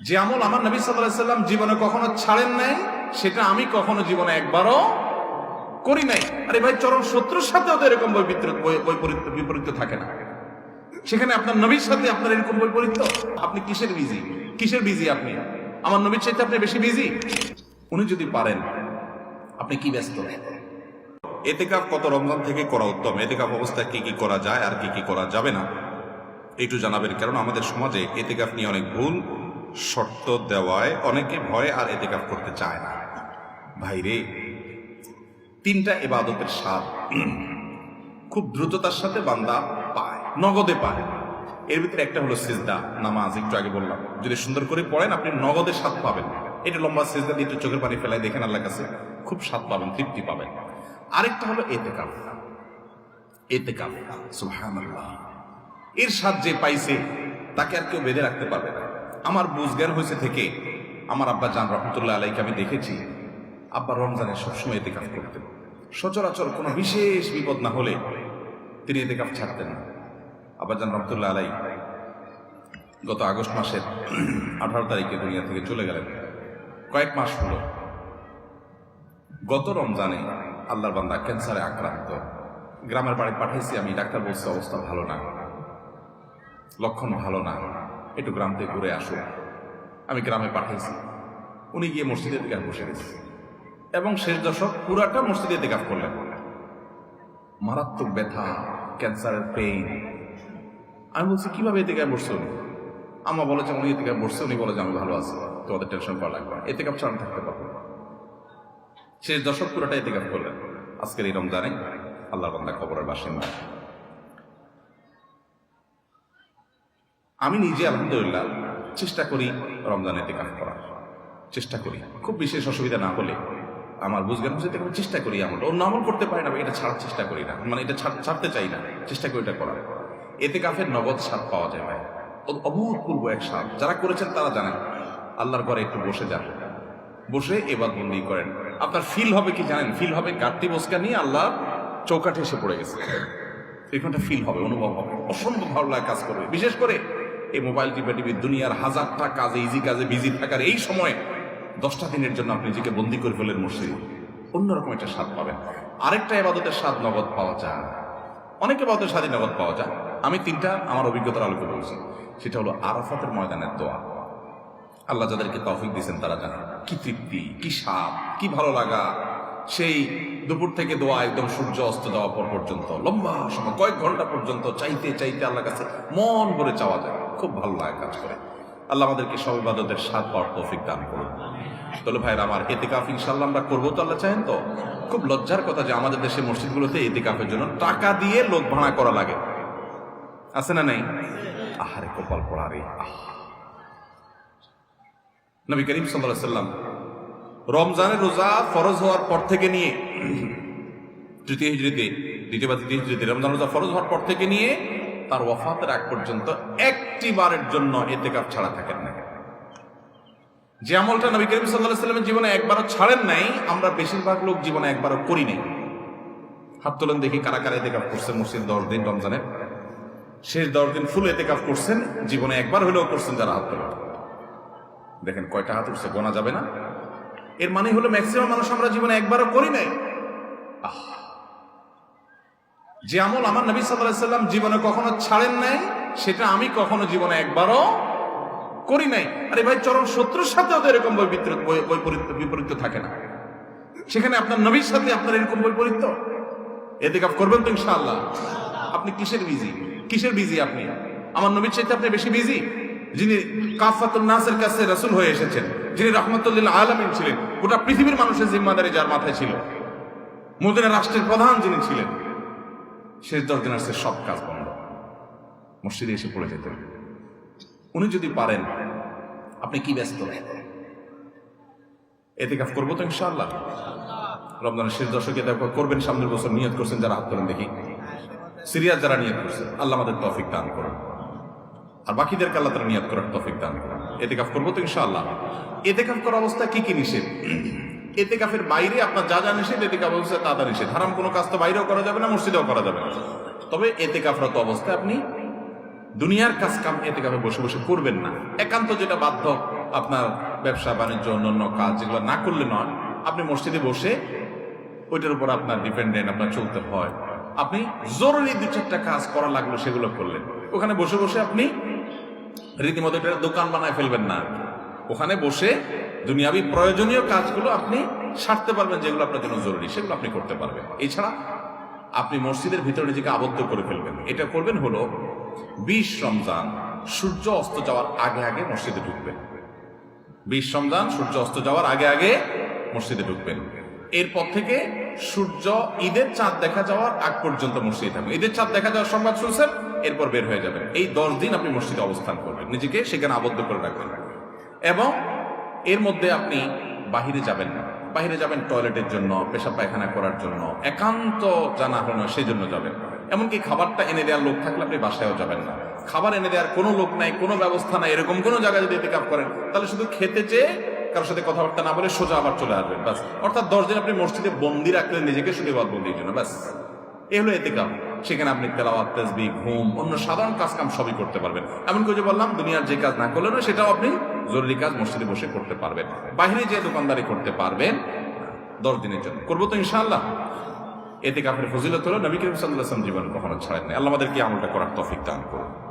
যে আমল আমার নবী সাল্লাম জীবনে কখনো ছাড়েন নাই, সেটা আমি কখনো জীবনে একবারও করি নাই। আরে ভাই, চরম শত্রুর সাথেও তো এরকম বৈপরীত্য বিপরীত থাকে না। সেখানে আপনার নবীর সাথে আপনার এরকম বৈপরীত্য? আপনি কিসের বিজি? কিসের বিজি আপনি? আমার নবীর সাথে আপনি বেশি বিজি? উনি যদি পারেন, আপনি কি ব্যস্ত? এতেকাফ কত রমজান থেকে করা উত্তম? এতেকাফ অবস্থায় কি কি করা যায় আর কি কি করা যাবে না? একটু জানাবেন কারণ আমাদের সমাজে এতেকাফ নিয়ে অনেক ভুল। শর্ত দেওয়ায় অনেকে ভয় আর এতেকাফ করতে চায় না। ভাইরে তিনটা এবাদতের স্বাদ খুব দ্রুততার সাথে বান্দা পায়, নগদে পায়। এর ভিতরে একটা হলো সিজদা, নামাজ, একটু আগে বললাম। যদি সুন্দর করে পড়েন, আপনি নগদের স্বাদ পাবেন। এটা লম্বা সিজদা দিয়ে চোখের পানি ফেলাই দেখেন আল্লাহ কাছে খুব স্বাদ পাবেন, তৃপ্তি পাবেন। আরেকটা হলো এতেকাফ। এতেকাফ, সুবহানাল্লাহ। এর স্বাদ যে পাইছে, তাকে আর কেউ বেঁধে রাখতে পারবে না। আমার বুঝজ্ঞান হয়েছে থেকে আমার আব্বা জান রহমতুল্লাহ আলাইকে আমি দেখেছি। আব্বা রমজানে সবসময় এতে এতেকাফ করতেন। সচরাচর কোনো বিশেষ বিপদ না হলে তিনি এতে এতেকাফ ছাড়তেন না। আব্বা জান রহমতুল্লাহ আলাই গত আগস্ট মাসের আঠারো তারিখে দুনিয়া থেকে চলে গেলেন। কয়েক মাস হলো গত রমজানে আল্লাহর বান্দা ক্যান্সারে আক্রান্ত। গ্রামের বাড়ি পাঠাইছি আমি, ডাক্তার বলছে অবস্থা ভালো না, লক্ষণ ভালো না। একটু গ্রাম থেকে ঘুরে আসো। আমি গ্রামে পাঠাইছি উনি গিয়ে মসজিদে দিকে বসে গেছে এবং শেষ দশক পুরাটা মসজিদে দিকে করলেন। মারাত্মক ব্যথা, ক্যান্সারের পেইন আমি বলছি, কীভাবে এদিকে বসছে উনি? আমা বলে যে, উনি এদিকে বসছে, উনি বলে যে, আমি ভালো আছি। তোমাদের টেনশন করা লাগবে এতে কাপ ছাড়া থাকতে পারব শেষ দশক পুরোটা এতে কাপ করলেন। আজকের এই রমজানে আল্লাহ বান্দা খবরের বাসিন্দা। আমি নিজে, আলহামদুলিল্লাহ, চেষ্টা করি রমজান এতে কাজ করার। চেষ্টা করি। খুব বিশেষ অসুবিধা না হলে আমার বুঝগান বুঝতে আমি চেষ্টা করি আমল অন্য আমল করতে পারি না এটা ছাড়ার চেষ্টা করি না। মানে এটা ছাড়- ছাড়তে চাই না। চেষ্টা করি এটা করার। এতে কাফের নগদ স্বাদ পাওয়া যায় ভাই। অভূতপূর্ব এক স্বাদ। যারা করেছেন তারা জানেন। আল্লাহর ঘরে একটু বসে যান। বসে এবার বন্দি করেন। আপনার ফিল হবে কি জানেন? ফিল হবে গাঁটটি বসকা নিয়ে আল্লাহ চৌকাঠে এসে পড়ে গেছে। এখানটা ফিল হবে, অনুভব হবে। অসম্ভব ভালো লাগে কাজ করবে। বিশেষ করে এই মোবাইল টিপে টিপে দুনিয়ার হাজারটা কাজে ইজি কাজে বিজি থাকার এই সময়ে দশটা দিনের জন্য আপনি নিজেকে বন্দি করে ফেলেন মসজিদে। অন্যরকম একটা স্বাদ পাবেন। আরেকটা এবাদতের স্বাদ নগদ পাওয়া যায়। অনেক এবাদতের স্বাদই নগদ পাওয়া যায়। আমি তিনটা আমার অভিজ্ঞতার আলোকে বলছি। সেটা হলো আরাফাতের ময়দানের দোয়া। আল্লাহ যাদেরকে তৌফিক দিয়েছেন তারা জানে। কি তৃপ্তি, কি স্বাদ, কি ভালো লাগা। সেই দুপুর থেকে দোয়া একদম সূর্য অস্ত যাওয়া পর পর্যন্ত। লম্বা সময়, কয়েক ঘণ্টা পর্যন্ত চাইতে চাইতে আল্লাহর কাছে মন ভরে চাওয়া যায়। খুব ভালো লাগে কাজ করে। আল্লাহ আমাদেরকে সব ইবাদতের স্বাদ পাওয়ার তৌফিক দান করুন। তাহলে ভাইরা আমার এতেকাফ ইনশাল্লাহ আমরা করব তো আল্লাহ চাহেন তো? খুব লজ্জার কথা যে আমাদের দেশের মসজিদগুলোতে এতেকাফের জন্য টাকা দিয়ে লোক ভাড়া করা লাগে। আছে না নাই? আহারে কপাল পড়া রে, আহ। নবী করিম সাল্লাহ সাল্লাম রমজানের রোজা ফরজ হওয়ার পর থেকে নিয়ে, তৃতীয় হিজড়িতে দ্বিতীয় বা তৃতীয় হিজড়িতে, রমজান রোজা ফরজ হওয়ার পর থেকে নিয়ে, তার ওয়াফাতের আগ পর্যন্ত একটি বারের জন্য এতে কাপ ছাড়া থাকেন না। যে আমলটা নবী করিম সাল্লাহ সাল্লামের জীবনে একবারও ছাড়েন নাই, আমরা বেশিরভাগ লোক জীবনে একবারও করি নাই। হাত তোলেন দেখি কারা কারা এতে কাপ করছেন, মসজিদ দশ দিন, রমজানের শেষ দশ দিন ফুল এতে কাপ করছেন, জীবনে একবার হলেও করছেন যারা হাত তোলেন। দেখেন কয়টা হাত উঠছে, গোনা যাবে না? এর মানে হলো ম্যাক্সিমাম মানুষ আমরা জীবনে একবারও করি নাই। যে আমল আমার নবী সাল্লাম জীবনে কখনো ছাড়েন নাই, সেটা আমি কখনো জীবনে একবারও করি নাই। আরে ভাই, চরম শত্রুর সাথেও তো এরকম বৈপরীত্য বৈ- বৈপরীত্য বিপরীত্য থাকে না। সেখানে আপনার নবীর সাথে আপনার এরকম বৈপরীত্য? এতে কাপ করবেন তো ইনশাআল্লাহ। আপনি কিসের বিজি? কিসের বিজি আপনি? আমার নবীর চাইতে আপনি বেশি বিজি? যিনি কাফাতুল নাসের কাছে রাসূল হয়ে এসেছেন। যিনি রহমতুল্লাহ আলমিন ছিলেন, গোটা পৃথিবীর মানুষের জিম্মাদারি যার মাথায় ছিল। মদিনা রাষ্ট্রের প্রধান যিনি ছিলেন, শেষ দশ দিন আসছে সব কাজ বন্ধ। মসজিদে এসে পড়ে যেতেন। উনি যদি পারেন, আপনি কি ব্যস্ত এতে কাজ করব তো ইনশাআল্লাহ। রমজানের শেষ দশকে করবেন, সামনের বছর নিয়ত করছেন, যারা হাত করেন দেখি। সিরিয়াস যারা নিয়ত করছেন, আল্লাহ আমাদের তৌফিক দান করুন। আর বাকিদেরকে আল্লাহ তারা নিয়ত করার তৌফিক দান এতে কাফ করব তো ইনশাআল্লাহ। এতে কাফ করা অবস্থা কি কি নিষেধ? এতে কাফের বাইরে আপনার যা যা নিষেধ এতে কাফ অবস্থা তা তা নিষেধ। হারাম কোনো কাজ তো বাইরেও করা যাবে না, মসজিদেও করা যাবে না। তবে এতে কাফরত অবস্থায় আপনি দুনিয়ার কাজ কাম এতে কাপে বসে বসে করবেন না। একান্ত যেটা বাধ্য আপনার ব্যবসা, বাণিজ্য, অন্যান্য কাজ যেগুলো না করলে নয়, আপনি মসজিদে বসে ওইটার উপর আপনার ডিপেন্ডেন্ট, আপনার চলতে হয়। আপনি জরুরি দু চারটা কাজ করা লাগল সেগুলো করলেন। ওখানে বসে বসে আপনি রীতিমতো একটা দোকান বানায় ফেলবেন না। ওখানে বসে দুনিয়াবি প্রয়োজনীয় কাজগুলো আপনি সারতে পারবেন যেগুলো আপনার জন্য জরুরি, সেগুলো আপনি করতে পারবেন। এছাড়া আপনি মসজিদের ভিতরে নিজেকে আবদ্ধ করে ফেলবেন। এটা করবেন হলো বিশ রমজান, সূর্য অস্ত যাওয়ার আগে আগে মসজিদে ঢুকবেন। বিশ রমজান, সূর্য অস্ত যাওয়ার আগে আগে মসজিদে ঢুকবেন। এরপর থেকে সূর্য ঈদের চাঁদ দেখা যাওয়ার আগ পর্যন্ত মসজিদে থাকবেন ঈদের চাঁদ দেখা যাওয়ার সংবাদ শুনছেন, এরপর বের হয়ে যাবেন। এই দশ দিন আপনি মসজিদে অবস্থান করবেন। নিজেকে সেখানে আবদ্ধ করে রাখবেন। এবং এর মধ্যে আপনি বাহিরে যাবেন না। বাহিরে যাবেন টয়লেটের জন্য, পেশাব পায়খানা করার জন্য, একান্ত জানা হলো সেই জন্য যাবেন। এমনকি খাবারটা এনে দেওয়ার লোক থাকলে আপনি বাসায়ও যাবেন না। খাবার এনে দেওয়ার কোনো লোক নাই, কোনো ব্যবস্থা নাই। এরকম কোনো জায়গায় যদি এতেকাপ করেন, তাহলে শুধু খেতে চেয়ে কারোর সাথে কথাবার্তা না বলে সোজা আবার চলে আসবেন, ব্যাস। অর্থাৎ দশ দিন আপনি মসজিদে বন্দি রাখলেন নিজেকে শুধু বন্দির জন্য, ব্যাস। এ হলো এতেকাপ। সেখানে আপনি তেলাওয়াত তেসবি ঘুম, অন্য সাধারণ কাজ কাম সবই করতে পারবেন। এমন করে যে বললাম, দুনিয়ার যে কাজ না করলেন সেটাও আপনি জরুরি কাজ মসজিদে বসে করতে পারবেন। বাইরে যে দোকানদারি করতে পারবেন, দশ দিনের জন্য। করব তো ইনশাআল্লাহ। এতে কাপের ফজিলত হলো, নবী করিম সাল্লাহ জীবন কখনো ছাড়েন আল্লাহ আমাদেরকে আমলটা করার তফিক দান করুন।